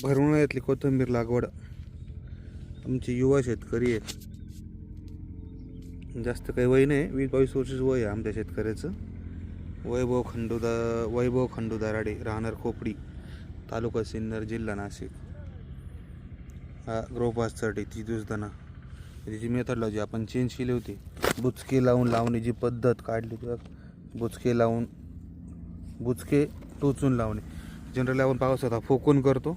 भरवण्यातली कोथिंबीर लागवड. आमचे युवा शेतकरी आहेत. जास्त काही वय नाही वीस बावीस वर्षाचं वय आहे आमच्या शेतकऱ्याचं. वैभव खंडूदा वैभव खंडू दराडे राहणार खोपडी तालुका सिन्नर जिल्हा नाशिक. हा ग्रोपाससाठी ती दुसदाना त्याची मेथडलॉजी आपण चेंज केली होती. बुचके लावून लावणे जी पद्धत काढली होती बुचके लावून बुचके टोचून लावणे. जनरली आपण पावसात हा फोकून करतो.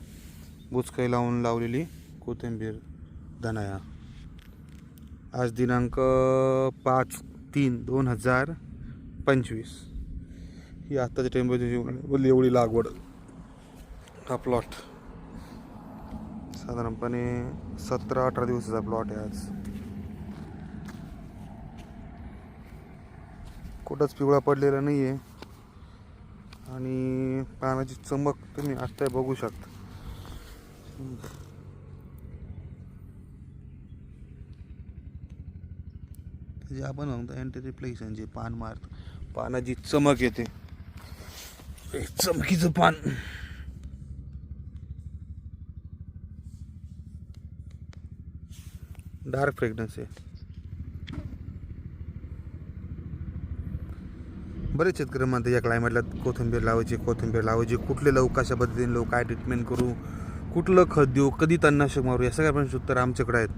बुचकाई लावून लावलेली कोथिंबीर धनाया. आज दिनांक पाच तीन दोन हजार पंचवीस. ही आत्ताच्या टेम्परेचरची एवढी लागवड. हा प्लॉट साधारणपणे सतरा अठरा दिवसाचा प्लॉट आहे आज. कुठंच पिवळा पडलेला नाही आहे आणि पाण्याची चमक तुम्ही आत्ता बघू शकता. जे आपण म्हणतो अँटी रिफ्लेक्शन जे पान मारत. पानाची चमक येते. चमकीचं पान. डार्क फ्रेग्रन्स आहे. बरेच शेतकरी म्हणतात या क्लायमेटला कोथिंबीर लावायची कोथिंबीर लावायची. कुठले लावू कशा पद्धतीने लावू काय ट्रीटमेंट करू? कुठलं खत देऊ कधी तणनाशक मारू या सगळ्या पण उत्तर आमच्याकडे आहेत.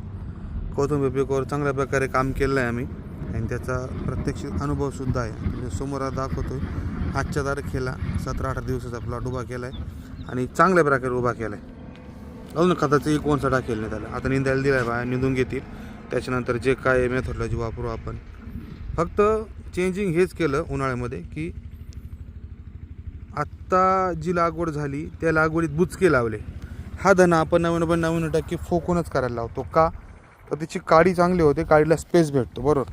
कौतुंबिक पिकावर चांगल्या प्रकारे काम केलं आहे आम्ही. आणि त्याचा प्रत्यक्ष अनुभवसुद्धा आहे. म्हणजे समोर दाखवतो आजच्या तारखेला सतरा अठरा दिवसाचा प्लॉट उभा केला आहे आणि चांगल्या प्रकारे उभा केला आहे अजून खताचं एक कोणसा टाकेल नाही त्याला. आता निंदायला दिला आहे बाया निंदून घेतील. त्याच्यानंतर जे काय मेथडॉलॉजी वापरू आपण. फक्त चेंजिंग हेच केलं उन्हाळ्यामध्ये की आत्ता जी लागवड झाली त्या लागवडीत बुचके लावले. हा धना आपण नव्याण्णव नव्याण्णव टक्के फोकूनच करायला लावतो. का? तर त्याची काडी चांगली होते काडीला स्पेस भेटतो बरोबर.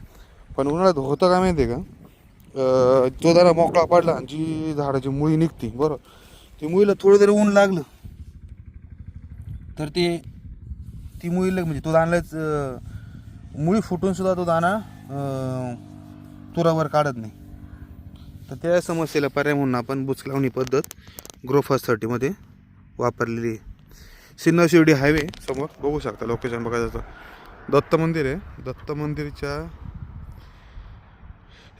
पण उन्हाळ्यात होतं का माहिती आहे का जो तो जरा मोकळा पडला जी झाडाची मुळी निघते बरोबर. ती मुळीला थोडं जरी ऊन लागलं तर ते ती मुळीला म्हणजे तो दाण्यालाच मुळी फुटून सुद्धा तो दाणा तुरावर काढत नाही. तर त्या समस्येला पर्याय म्हणून आपण बुचकलावणी पद्धत ग्रोफाससाठीमध्ये वापरलेली आहे. सिन्नर शिर्डी हायवे समोर. बघू शकता लोकेशन बघायचं तर. दत्त मंदिर आहे. दत्त मंदिरच्या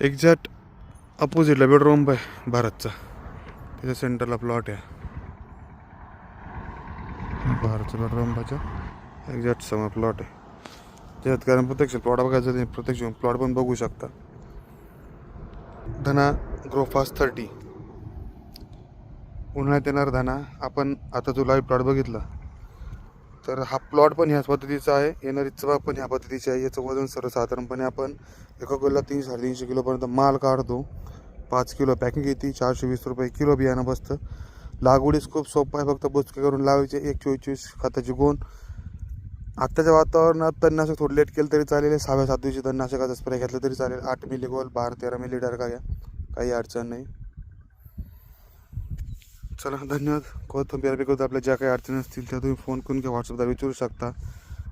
एक्झॅक्ट अपोजिटला बेडरूम आहे भारतचा. त्याच्या सेंटरला प्लॉट आहे. भारतच्या बेडरूमच्या एक्झॅक्ट समोर प्लॉट आहे. त्याच्यात कारण प्रत्यक्ष प्लॉट बघायचं प्रत्यक्ष प्लॉट पण बघू शकता. धना ग्रोफास थर्टी उन्हाळ्यात येणार धना. आपण आता जो लाईव्ह प्लॉट बघितला. तर हा प्लॉट पण ह्याच पद्धतीचा आहे. येणारी चवा पण ह्या पद्धतीची आहे. याचं वजन सर्वसाधारणपणे आपण एका किलोला तीनशे साडेतीनशे किलोपर्यंत माल काढतो. पाच किलो पॅकिंग येते. चारशे वीस रुपये किलो बियाणं बसतं. लागवडीस खूप सोपं आहे. फक्त बुचके करून लावायचे. एक चोवीस चोवीस खताची गोण. आत्ताच्या वातावरणात तणनाशक थोडं लेट केलं तरी चालेल. सहाव्या सात दिवशी तणनाशकाचा स्प्रे घेतला तरी चालेल. आठ मिली गोल बारा तेरा मिली डरका घ्या. काही अडचण नाही. चला धन्यवाद. कोथंबीर पिकवत आपल्या ज्या काही अडचणी असतील त्या तुम्ही फोन करून किंवा व्हॉट्सअपला विचारू शकता.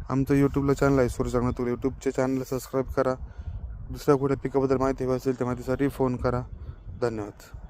आमचं यूट्यूबला चॅनल आहे सूर्य तुला. यूट्यूबच्या चॅनलला सबस्क्राईब करा. दुसऱ्या कुठे पिकाबद्दल माहिती हवी असेल त्या माहितीसाठी फोन करा. धन्यवाद.